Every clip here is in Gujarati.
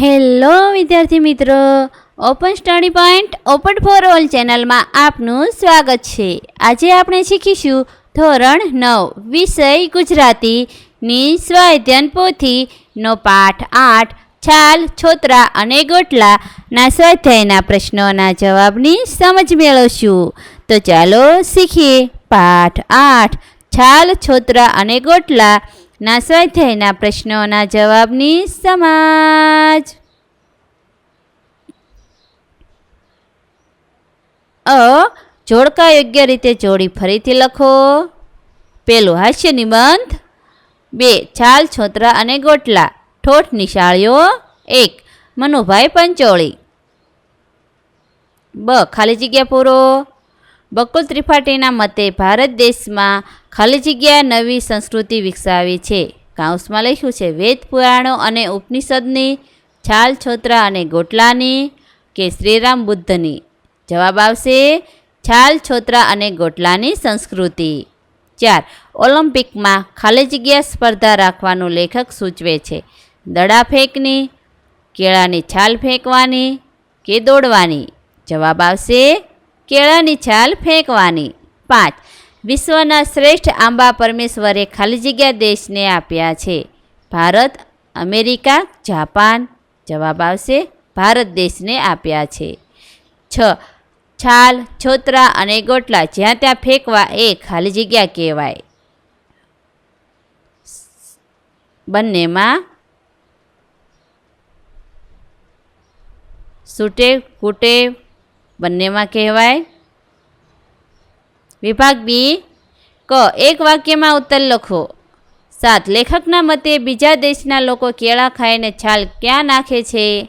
હેલો, વિદ્યાર્થી મિત્રો. Open study point open for all ચેનલમાં આપનું સ્વાગત છે. આજે આપણે શીખીશું ધોરણ નવ, વિષય ગુજરાતીની સ્વાધ્યન પોથીનો પાઠ આઠ, છાલ, છોતરા અને ગોટલાના સ્વાધ્યાયના પ્રશ્નોના જવાબની સમજ મેળવશું. તો ચાલો શીખીએ. પાઠ આઠ, છાલ, છોતરા અને ગોટલા ના સ્વાધ્યાયના પ્રશ્નોના જવાબની સમાજ. અ, જોડકા યોગ્ય રીતે જોડી ફરીથી લખો. પેલું હાસ્ય નિબંધ. બે, છાલ, છોતરા અને ગોટલા. ઠોઠ, નિશાળીઓ. એક, મનુભાઈ પંચોળી. બ, ખાલી જગ્યા પૂરો. બકુલ ત્રિપાઠીના મતે ભારત દેશમાં ખાલી જગ્યા નવી સંસ્કૃતિ વિકસાવી છે. કાઉન્સમાં લખ્યું છે, વેદ પુરાણો અને ઉપનિષદની છાલ, છોતરા અને ગોટલાની કે શ્રીરામ બુદ્ધની. જવાબ આવશે, છાલ, છોતરા અને ગોટલાની સંસ્કૃતિ. ચાર, ઓલિમ્પિકમાં ખાલી જગ્યા સ્પર્ધા રાખવાનું લેખક સૂચવે છે. દડા ફેંકની, કેળાની છાલ ફેંકવાની કે દોડવાની? જવાબ આવશે, કેળાની છાલ ફેંકવાની. પાંચ વિશ્વના શ્રેષ્ઠ આંબા પરમેશ્વરે ખાલી જગ્યા દેશને આપ્યા છે. ભારત, અમેરિકા, જાપાન જવાબ આવશે, ભારત દેશને આપ્યા છે. છ, છાલ, છોતરા અને ગોટલા જ્યાં ત્યાં ફેંકવા એ ખાલી જગ્યા કહેવાય. બંનેમાં સૂટે કૂટે બંનેમાં કહેવાય. વિભાગ બી, ક, એક વાક્યમાં ઉત્તર લખો. સાત, લેખકના મતે બીજા દેશના લોકો કેળા ખાઈને છાલ ક્યાં નાખે છે?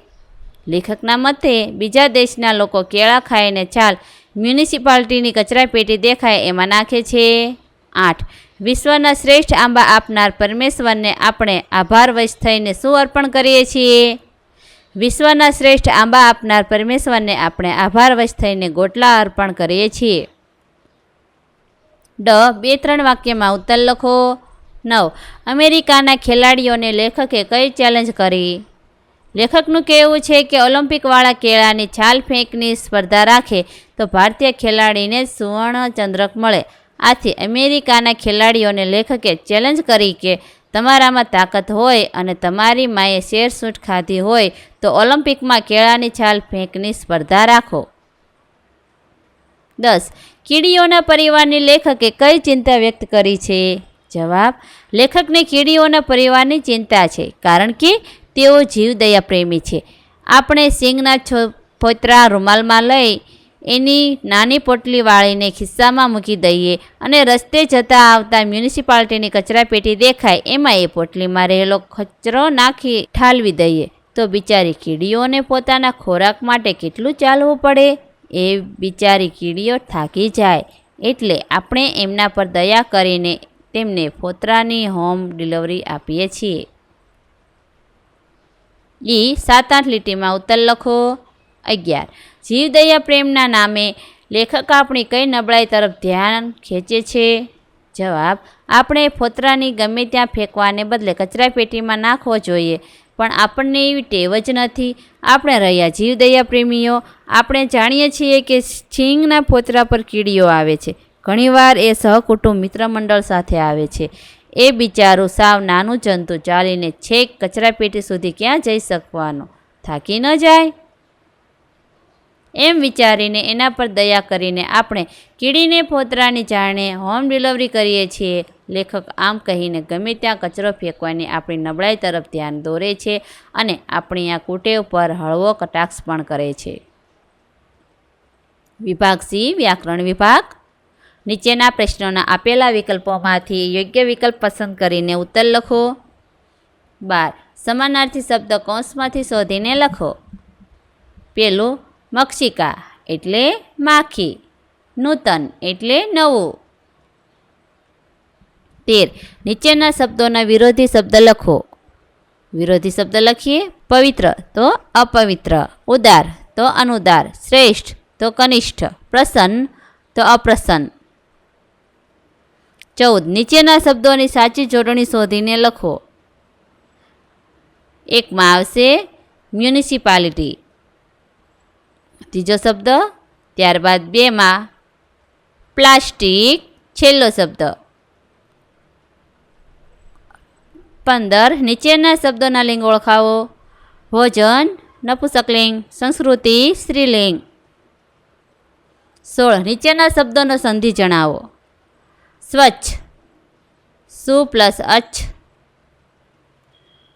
લેખકના મતે બીજા દેશના લોકો કેળા ખાઈને છાલ મ્યુનિસિપાલિટીની કચરાપેટી દેખાય એમાં નાખે છે. આઠ, વિશ્વના શ્રેષ્ઠ આંબા આપનાર પરમેશ્વરને આપણે આભાર વશ થઈને શું અર્પણ કરીએ છીએ? વિશ્વના શ્રેષ્ઠ આંબા આપનાર પરમેશ્વરને આપણે આભાર વશ થઈને ગોટલા અર્પણ કરીએ છીએ. ડ, બે ત્રણ વાક્યમાં ઉત્તર લખો. નવ. અમેરિકાના ખેલાડીઓને લેખકે કઈ ચેલેન્જ કરી? લેખકનું કહેવું છે કે ઓલિમ્પિકવાળા કેળાની છાલ ફેંકની સ્પર્ધા રાખે તો ભારતીય ખેલાડીને સુવર્ણ ચંદ્રક મળે. આથી અમેરિકાના ખેલાડીઓને લેખકે ચેલેન્જ કરી કે તમારામાં તાકાત હોય અને તમારી માએ શેર સૂટ ખાધી હોય તો ઓલિમ્પિકમાં કેળાની છાલ ફેંકની સ્પર્ધા રાખો. દસ. કીડીઓના પરિવારની લેખકે કઈ ચિંતા વ્યક્ત કરી છે? જવાબ, લેખકને કીડીઓના પરિવારની ચિંતા છે, કારણ કે તેઓ જીવદયા પ્રેમી છે. આપણે સિંગના છો ફોતરા રૂમાલમાં લઈ એની નાની પોટલી વાળીને ખિસ્સામાં મૂકી દઈએ અને રસ્તે જતાં આવતા મ્યુનિસિપાલિટીની કચરાપેટી દેખાય, એમાં એ પોટલીમાં રહેલો કચરો નાખી ઠાલવી દઈએ. તો બિચારી કીડીઓને પોતાના ખોરાક માટે કેટલું ચાલવું પડે? એ બિચારી કીડીઓ થાકી જાય. એટલે આપણે એમના પર દયા કરીને તેમને ફોતરાની હોમ ડિલિવરી આપીએ છીએ. ઈ સાત આઠ લીટીમાં ઉત્તર લખો. અગિયાર. જીવદયા પ્રેમના નામે લેખક આપણી કઈ નબળાઈ તરફ ધ્યાન ખેંચે છે? જવાબ, આપણે ફોતરાની ગમે ત્યાં ફેંકવાને બદલે કચરાપેટીમાં નાખવો જોઈએ. પણ આપણને એવી ટેવ જ નથી. આપણે રહ્યા જીવદયા પ્રેમીઓ. આપણે જાણીએ છીએ કે છીંગના ફોતરા પર કીડીઓ આવે છે. ઘણીવાર એ સહકુટુંબ મિત્રમંડળ સાથે આવે છે. એ બિચારું સાવ નાનું જંતુ ચાલીને છેક કચરાપેટી સુધી ક્યાં જઈ શકવાનો? થાકી ન જાય? એમ વિચારીને એના પર દયા કરીને આપણે કીડીને ફોતરાની જાણે હોમ ડિલિવરી કરીએ છીએ. લેખક આમ કહીને ગમે ત્યાં કચરો ફેંકવાની આપણી નબળાઈ તરફ ધ્યાન દોરે છે અને આપણી આ કુટેવ પર હળવો કટાક્ષ પણ કરે છે. વિભાગ સી, વ્યાકરણ વિભાગ. નીચેના પ્રશ્નોના આપેલા વિકલ્પોમાંથી યોગ્ય વિકલ્પ પસંદ કરીને ઉત્તર લખો. બાર. સમાનાર્થી શબ્દ કૌંસમાંથી શોધીને લખો. પેલું મક્ષિકા એટલે માખી, નૂતન એટલે નવું. તેર, નીચેના શબ્દોના વિરોધી શબ્દ લખો. વિરોધી શબ્દ લખીએ, પવિત્ર તો અપવિત્ર, ઉદાર તો અનુદાર, શ્રેષ્ઠ તો કનિષ્ઠ, પ્રસન્ન તો અપ્રસન્ન. ચૌદ, નીચેના શબ્દોની સાચી જોડણી શોધીને લખો. એકમાં આવશે મ્યુનિસિપાલિટી ત્રીજો શબ્દ, ત્યારબાદ બેમાં પ્લાસ્ટિક, છેલ્લો શબ્દ. પંદર, નીચેના શબ્દોના લિંગ ઓળખાવો. ભોજન નપુસકલિંગ સંસ્કૃતિ, સ્ત્રીલિંગ. સોળ, નીચેના શબ્દોનો સંધિ જણાવો. સ્વચ્છ. સુ પ્લસ અચ્છ.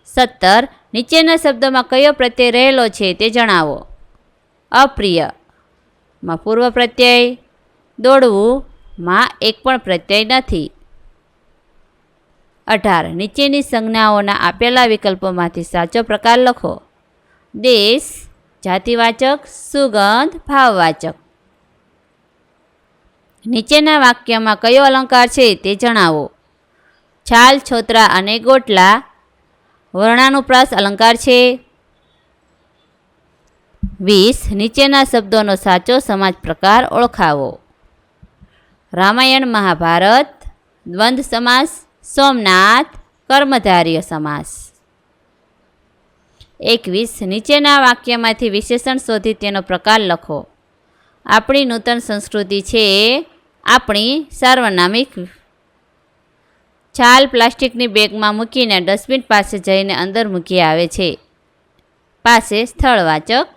સત્તર, નીચેના શબ્દોમાં કયો પ્રત્યય રહેલો છે તે જણાવો. અપ્રિય. માં પૂર્વ પ્રત્યય. દોડવું માં એક પણ પ્રત્યય નથી. અઢાર. નીચેની સંજ્ઞાઓના આપેલા વિકલ્પોમાંથી સાચો પ્રકાર લખો. દેશ, જાતિવાચક, સુગંધ, ભાવવાચક. નીચેના વાક્યમાં કયો અલંકાર છે તે જણાવો. છાલ, છોતરા અને ગોટલા. વર્ણાનુપ્રાસ અલંકાર છે. વીસ નીચેના શબ્દોનો સાચો સમાજ પ્રકાર ઓળખાવો. રામાયણ મહાભારત દ્વંદ્વ સમાસ, સોમનાથ, કર્મધાર્ય સમાસ. એકવીસ નીચેના વાક્યમાંથી વિશેષણ શોધી તેનો પ્રકાર લખો. આપણી નૂતન સંસ્કૃતિ છે આપણી સાર્વનામિક. છાલ પ્લાસ્ટિકની બેગમાં મૂકીને ડસ્ટબિન પાસે જઈને અંદર મૂકી આવે છે. પાસે સ્થળવાચક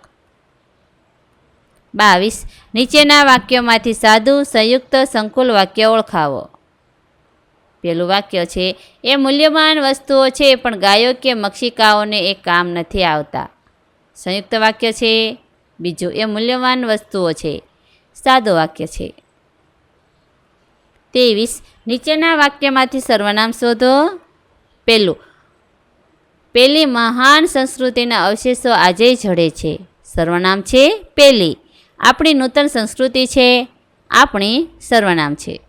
બાવીસ. નીચેના વાક્યોમાંથી સાદું, સંયુક્ત, સંકુલ વાક્ય ઓળખાવો. પેલું વાક્ય છે, એ મૂલ્યવાન વસ્તુઓ છે, પણ ગાયો કે મક્ષિકાઓને એ કામ નથી આવતા. સંયુક્ત વાક્ય છે, બીજું, એ મૂલ્યવાન વસ્તુઓ છે. સાદું વાક્ય છે. ત્રેવીસ. નીચેના વાક્યમાંથી સર્વનામ શોધો. પહેલું પેલી મહાન સંસ્કૃતિના અવશેષો આજે જડે છે. સર્વનામ છે, પેલી. આપણી નૂતન સંસ્કૃતિ છે, આપણી સર્વનામ છે.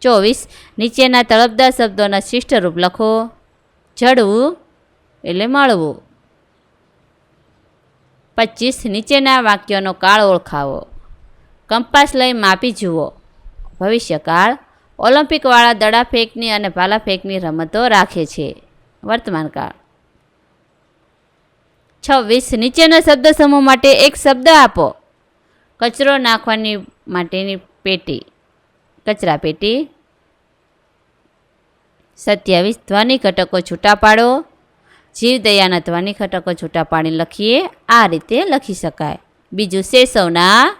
ચોવીસ, નીચેના તળપદાર શબ્દોના શિષ્ટ રૂપ લખો. જડવું એટલે મળવું. પચીસ, નીચેના વાક્યોનો કાળ ઓળખાવો. કંપાસ લઈ માપી જુઓ. ભવિષ્યકાળ ઓલિમ્પિકવાળા દડા ફેંકની અને ભાલા ફેંકની રમતો રાખે છે. વર્તમાનકાળ. છવ્વીસ, નીચેના શબ્દ સમૂહ માટે એક શબ્દ આપો. કચરો નાખવાની માટેની પેટી. કચરા પેટી. સત્યાવીસ ધ્વનિ ઘટકો છૂટા પાડો. જીવદયાના ધ્વનિ ઘટકો છૂટા પાડી લખીએ. આ રીતે લખી શકાય. બીજું શેષવના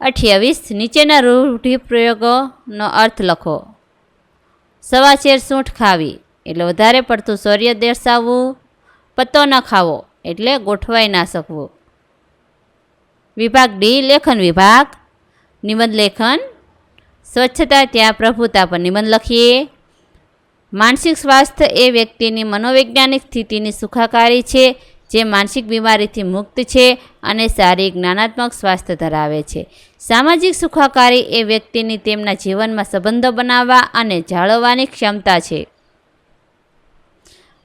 અઠ્યાવીસ નીચેના રૂઢિપ્રયોગોનો અર્થ લખો. સવા શેર સૂંઠ ખાવી એટલે વધારે પડતું શૌર્ય દર્શાવવું. પત્તો ન ખાવો એટલે ગોઠવાઈ ના શકવું. વિભાગ ડી, લેખન વિભાગ. નિબંધ લેખન. સ્વચ્છતા ત્યાં પ્રભુતા પર નિબંધ લખીએ. માનસિક સ્વાસ્થ્ય એ વ્યક્તિની મનોવૈજ્ઞાનિક સ્થિતિની સુખાકારી છે, જે માનસિક બીમારીથી મુક્ત છે અને શારીરિક જ્ઞાનાત્મક સ્વાસ્થ્ય ધરાવે છે. સામાજિક સુખાકારી એ વ્યક્તિની તેમના જીવનમાં સંબંધો બનાવવા અને જાળવવાની ક્ષમતા છે.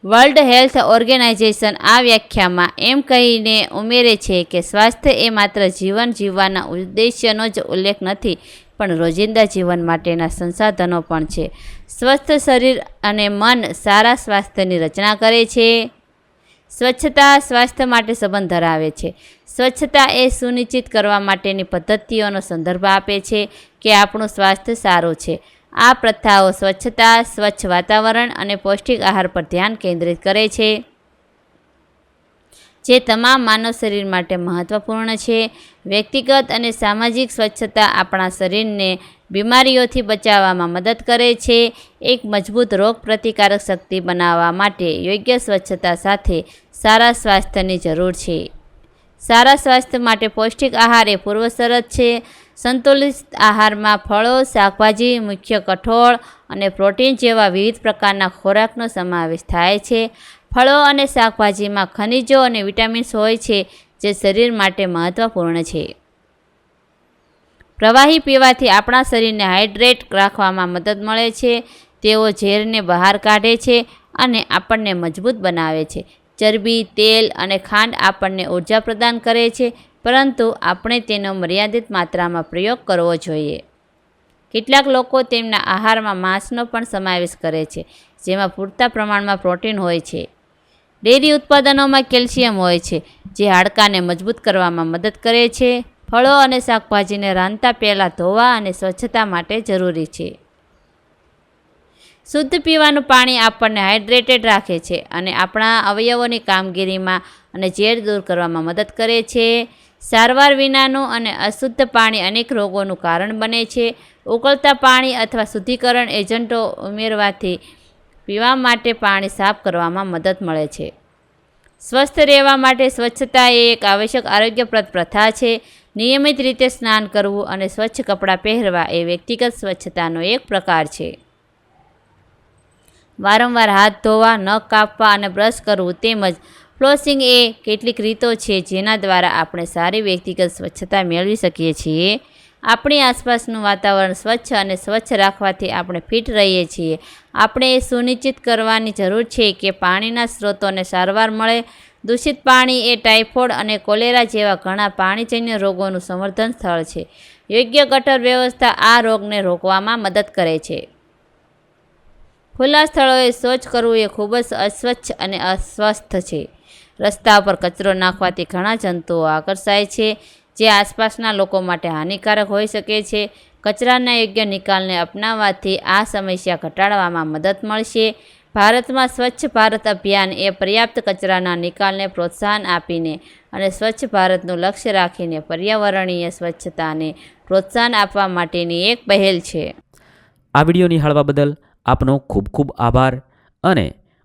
વર્લ્ડ હેલ્થ ઓર્ગેનાઇઝેશન આ વ્યાખ્યામાં એમ કહીને ઉમેરે છે કે સ્વાસ્થ્ય એ માત્ર જીવન જીવવાના ઉદ્દેશ્યનો જ ઉલ્લેખ નથી, પણ રોજિંદા જીવન માટેના સંસાધનો પણ છે. સ્વસ્થ શરીર અને મન સારા સ્વાસ્થ્યની રચના કરે છે. સ્વચ્છતા સ્વાસ્થ્ય માટે સંબંધ ધરાવે છે. સ્વચ્છતા એ સુનિશ્ચિત કરવા માટેની પદ્ધતિઓનો સંદર્ભ આપે છે કે આપણું સ્વાસ્થ્ય સારું છે. આ પ્રથાઓ સ્વચ્છતા, સ્વચ્છ વાતાવરણ અને પૌષ્ટિક આહાર પર ધ્યાન કેન્દ્રિત કરે છે. જે તમામ માનવ શરીર માટે મહત્વપૂર્ણ છે. વ્યક્તિગત અને સામાજિક સ્વચ્છતા આપણા શરીરને બીમારીઓથી બચાવવામાં મદદ કરે છે. એક મજબૂત રોગ પ્રતિકારક શક્તિ બનાવવા માટે યોગ્ય સ્વચ્છતા સાથે સારા સ્વાસ્થ્યની જરૂર છે. સારા સ્વાસ્થ્ય માટે પૌષ્ટિક આહાર એ પૂર્વશરત છે. સંતુલિત આહારમાં ફળો, શાકભાજી, મુખ્ય કઠોળ અને પ્રોટીન જેવા વિવિધ પ્રકારના ખોરાકનો સમાવેશ થાય છે. ફળો અને શાકભાજીમાં ખનિજો અને વિટામિન્સ હોય છે, જે શરીર માટે મહત્વપૂર્ણ છે. પ્રવાહી પીવાથી આપણા શરીરને હાઇડ્રેટ રાખવામાં મદદ મળે છે. તેઓ ઝેરને બહાર કાઢે છે અને આપણને મજબૂત બનાવે છે. ચરબી, તેલ અને ખાંડ આપણને ઊર્જા પ્રદાન કરે છે. પરંતુ આપણે તેનો મર્યાદિત માત્રામાં પ્રયોગ કરવો જોઈએ. કેટલાક લોકો તેમના આહારમાં માંસનો પણ સમાવેશ કરે છે, જેમાં પૂરતા પ્રમાણમાં પ્રોટીન હોય છે. ડેરી ઉત્પાદનોમાં કેલ્શિયમ હોય છે, જે હાડકાને મજબૂત કરવામાં મદદ કરે છે. ફળો અને શાકભાજીને રાંધતા પહેલાં ધોવા અને સ્વચ્છતા માટે જરૂરી છે. શુદ્ધ પીવાનું પાણી આપણને હાઇડ્રેટેડ રાખે છે અને આપણા અવયવોની કામગીરીમાં અને ઝેર દૂર કરવામાં મદદ કરે છે. સારવાર વિનાનું અને અશુદ્ધ પાણી અનેક રોગોનું કારણ બને છે. ઉકળતા પાણી અથવા શુદ્ધિકરણ એજન્ટો ઉમેરવાથી પીવા માટે પાણી સાફ કરવામાં મદદ મળે છે. સ્વસ્થ રહેવા માટે સ્વચ્છતા એ એક આવશ્યક આરોગ્યપ્રદ પ્રથા છે. નિયમિત રીતે સ્નાન કરવું અને સ્વચ્છ કપડાં પહેરવા એ વ્યક્તિગત સ્વચ્છતાનો એક પ્રકાર છે. વારંવાર હાથ ધોવા, નખ કાપવા અને બ્રશ કરવું તેમજ ફ્લોસિંગ એ કેટલીક રીતો છે જેના દ્વારા આપણે સારી વ્યક્તિગત સ્વચ્છતા મેળવી શકીએ છીએ. આપણી આસપાસનું વાતાવરણ સ્વચ્છ અને સ્વચ્છ રાખવાથી આપણે ફિટ રહીએ છીએ. આપણે એ સુનિશ્ચિત કરવાની જરૂર છે કે પાણીના સ્ત્રોતોને સારવાર મળે. દૂષિત પાણી એ ટાઇફોઇડ અને કોલેરા જેવા ઘણા પાણીજન્ય રોગોનું સંવર્ધન સ્થળ છે. યોગ્ય ગટર વ્યવસ્થા આ રોગને રોકવામાં મદદ કરે છે. ખુલ્લા સ્થળોએ શૌચ કરવું એ ખૂબ જ અસ્વચ્છ અને અસ્વસ્થ છે. રસ્તા પર કચરો નાખવાથી ઘણા જંતુઓ આકર્ષાય છે, જે આસપાસના લોકો માટે હાનિકારક હોઈ શકે છે. કચરાના યોગ્ય નિકાલને અપનાવવાથી આ સમસ્યા ઘટાડવામાં મદદ મળશે. ભારતમાં સ્વચ્છ ભારત અભિયાન એ પર્યાપ્ત કચરાના નિકાલને પ્રોત્સાહન આપીને અને સ્વચ્છ ભારતનું લક્ષ્ય રાખીને પર્યાવરણીય સ્વચ્છતાને પ્રોત્સાહન આપવા માટેની એક પહેલ છે. આ વીડિયો નિહાળવા બદલ આપનો ખૂબ ખૂબ આભાર અને